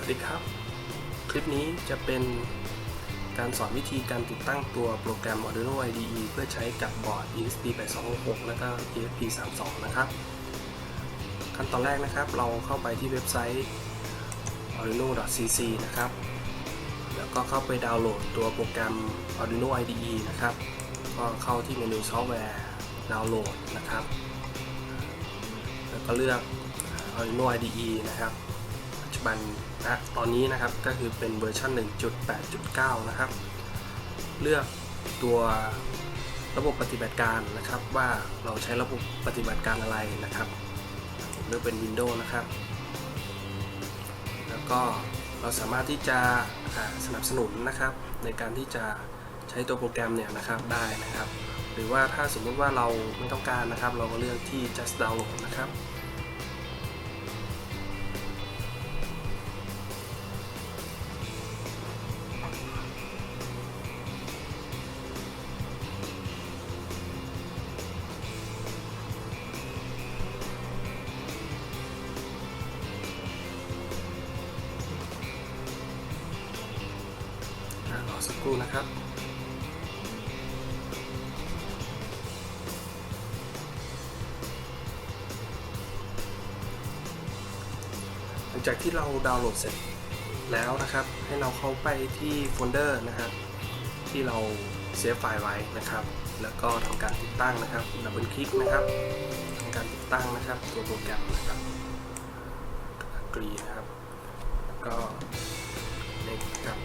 วัสดีครับ คลิปนี้จะเป็นการสอนวิธีการติดตั้งตัวโปรแกรม Arduino IDE เพื่อใช้กับบอร์ด ESP8266 และก็ ESP32 นะครับขั้นตอนแรกนะครับเราเข้าไปที่เว็บไซต์ arduino.cc นะครับ แล้วก็เข้าไปดาวน์โหลดตัวโปรแกรม Arduino IDE นะครับ ก็เข้าที่เมนูซอฟต์แวร์ดาวน์โหลดนะครับ แล้วก็เลือก Arduino IDE นะครับ ปัจจุบันนะตอนนี้นะครับก็คือเป็นเวอร์ชัน1.8.9 นะครับ เลือกตัวระบบปฏิบัติการนะครับ ว่าเราใช้ระบบปฏิบัติการอะไรนะครับเลือกเป็น Windows นะครับ แล้วก็เราสามารถที่จะสนับสนุนนะครับ ในการที่จะใช้ตัวโปรแกรมเนี่ยนะครับได้นะครับ หรือว่าถ้าสมมุติว่าเราไม่ต้องการนะครับ เราก็เลือกที่ just download นะครับ ครู่นะครับ หลังจากที่เราดาวน์โหลดเสร็จแล้วนะครับ ให้เราเข้าไปที่โฟลเดอร์นะครับ ที่เราเซฟไฟล์ไว้นะครับ แล้วก็ทำการติดตั้งนะครับดับเบิลคลิกนะครับทำการติดตั้งนะครับ ตัวโปรแกรมนะครับกรีนะครับแล้วก็เล็กนะครับ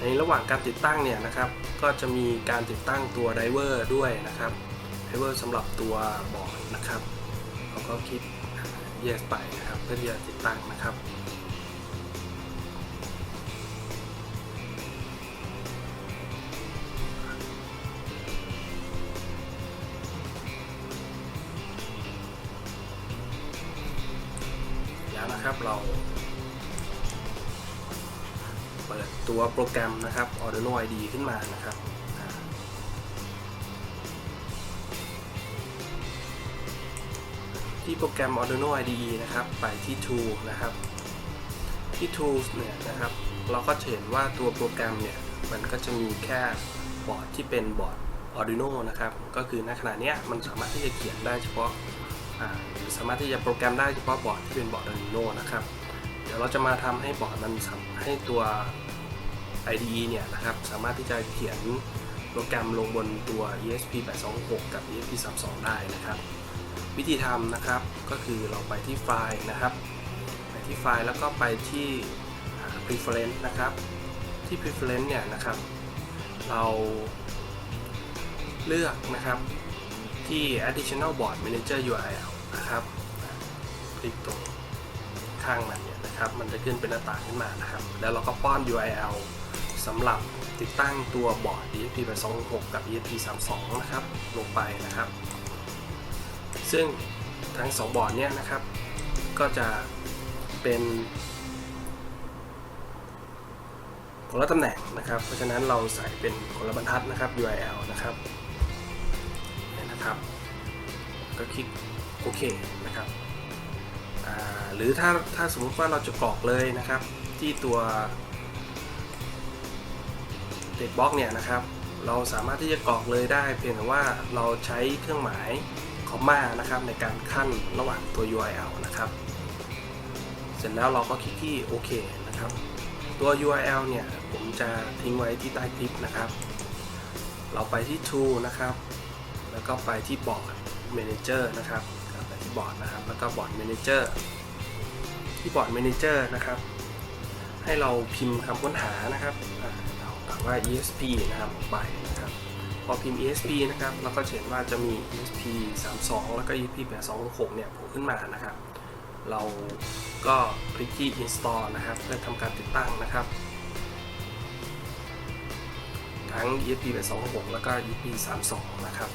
ในระหว่างการติดตั้งเนี่ยนะครับก็จะมีการติดตั้งตัวไดเวอร์ด้วยนะครับไดเวอร์สำหรับตัวบอร์ดนะครับเราก็คลิก yes ไปนะครับเพื่อที่จะติดตั้งนะครับแล้วนะครับเรา ตัวโปรแกรมนะครับ Arduino IDE ขึ้นมานะครับที่โปรแกรม Arduino IDE นะครับ ไปที่ Tool นะครับ ที่ Tools เนี่ยนะครับ เราก็จะเห็นว่าตัวโปรแกรมเนี่ย มันก็จะมีแค่บอร์ดที่เป็นบอร์ด Arduino นะครับ ก็คือในขณะเนี้ยมันสามารถที่จะเขียนได้เฉพาะหรือสามารถที่จะโปรแกรมได้เฉพาะบอร์ดที่เป็นบอร์ด Arduino นะครับ เดี๋ยวเราจะมาทำให้บอร์ดมันให้ตัว IDE เนี่ยนะครับสามารถที่จะเขียนโปรแกรมลงบนตัว ESP8266 กับ ESP32 ได้นะครับ วิธีทำนะครับก็คือเราไปที่ไฟล์นะครับ ไปที่ไฟล์แล้วก็ไปที่ preference นะครับ ที่ preference เนี่ยนะครับ เราเลือกนะครับที่ additional board manager URL นะครับ คลิกตรงข้างมัน นะครับมันจะขึ้นเป็นหน้าต่างขึ้นมานะครับ แล้วเราก็ป้อน URL สำหรับติดตั้งตัวบอร์ด ESP826 กับ ESP32 นะครับลงไปนะครับ ซึ่งทั้ง 2 บอร์ดเนี่ยนะครับ ก็จะเป็นคนละตำแหน่งนะครับ เพราะฉะนั้นเราใส่เป็นคนละบรรทัดนะครับ URL นะครับนะครับ ก็คลิกโอเคนะครับ หรือถ้าถ้าสมมติว่าเราจะกรอกเลยนะครับ ที่ตัวเด็ดบล็อกเนี่ยนะครับ เราสามารถที่จะกรอกเลยได้ เพียงแต่ว่าเราใช้เครื่องหมายคอมมานะครับในการขั้นระหว่างตัว URL นะครับ เสร็จแล้วเราก็คลิกที่โอเคนะครับ ตัว URL เนี่ยผมจะทิ้งไว้ที่ใต้คลิปนะครับ เราไปที่ Tool นะครับ แล้วก็ไปที่ Board Manager นะครับ บอร์ดนะครับ แล้วก็บอร์ด Manager ที่บอร์ด Manager นะครับ ให้เราพิมพ์คำค้นหานะครับเราถามว่า ESP นะครับออกไปนะครับ พอพิมพ์ ESP นะครับเราก็เห็นว่าจะมี ESP 32 แล้วก็ ESP 8266เนี่ยโผล่ขึ้นมานะครับ เราก็คลิกที่ install นะครับเพื่อทำการติดตั้งนะครับทั้ง ESP 8266แล้วก็ ESP 32นะครับ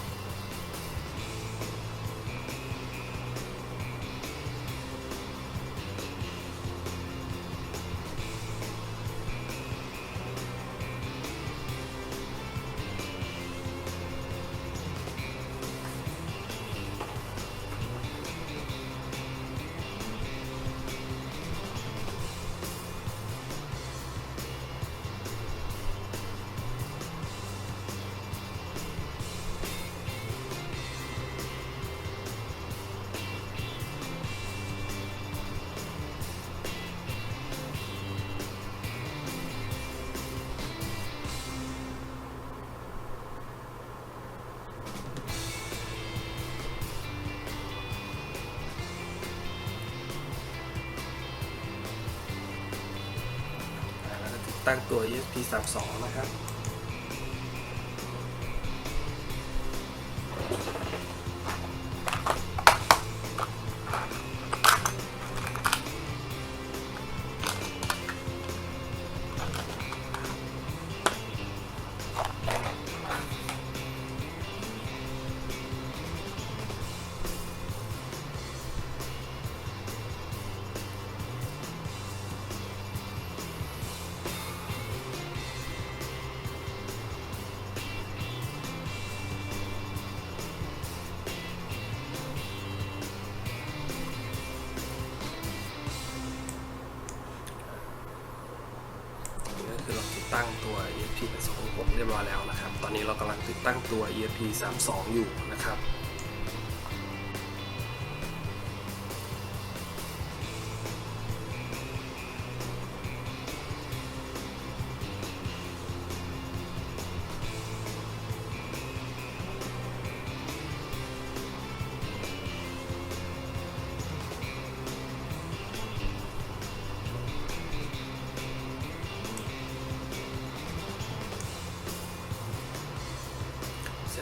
ตั้งตัว ESP32 นะครับ ESP 826เรียบร้อยแล้วนะครับ ตอนนี้เรากำลังติดตั้งตัว ESP 32อยู่นะครับ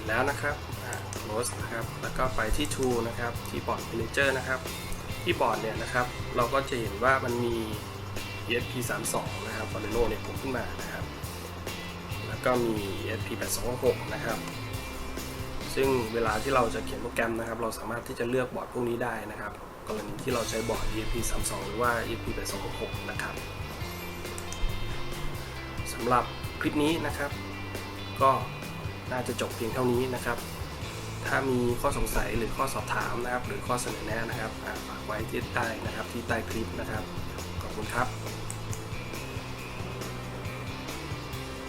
ร็จแล้วนะครับ close นะครับ แล้วก็ไปที่ tool นะครับ ที่บอร์ด manager นะครับ ที่บอร์ดเนี่ยนะครับ เราก็จะเห็นว่ามันมี ESP 3 2นะครับ f o r e n o เนี่ยผมขึ้นมานะครับ แล้วก็มี ESP 8 2 6นะครับ ซึ่งเวลาที่เราจะเขียนโปรแกรมนะครับ เราสามารถที่จะเลือกบอร์ดพวกนี้ได้นะครับ กรณีที่เราใช้บอร์ด ESP 3 2หรือว่า ESP 8 2 6นะครับสำหรับคลิปนี้นะครับ ก็ น่าจะจบเพียงเท่านี้นะครับ ถ้ามีข้อสงสัยหรือข้อสอบถามนะครับ หรือข้อเสนอแนะนะครับฝากไว้ที่ใต้นะครับที่ใต้คลิปนะครับ ขอบคุณครับ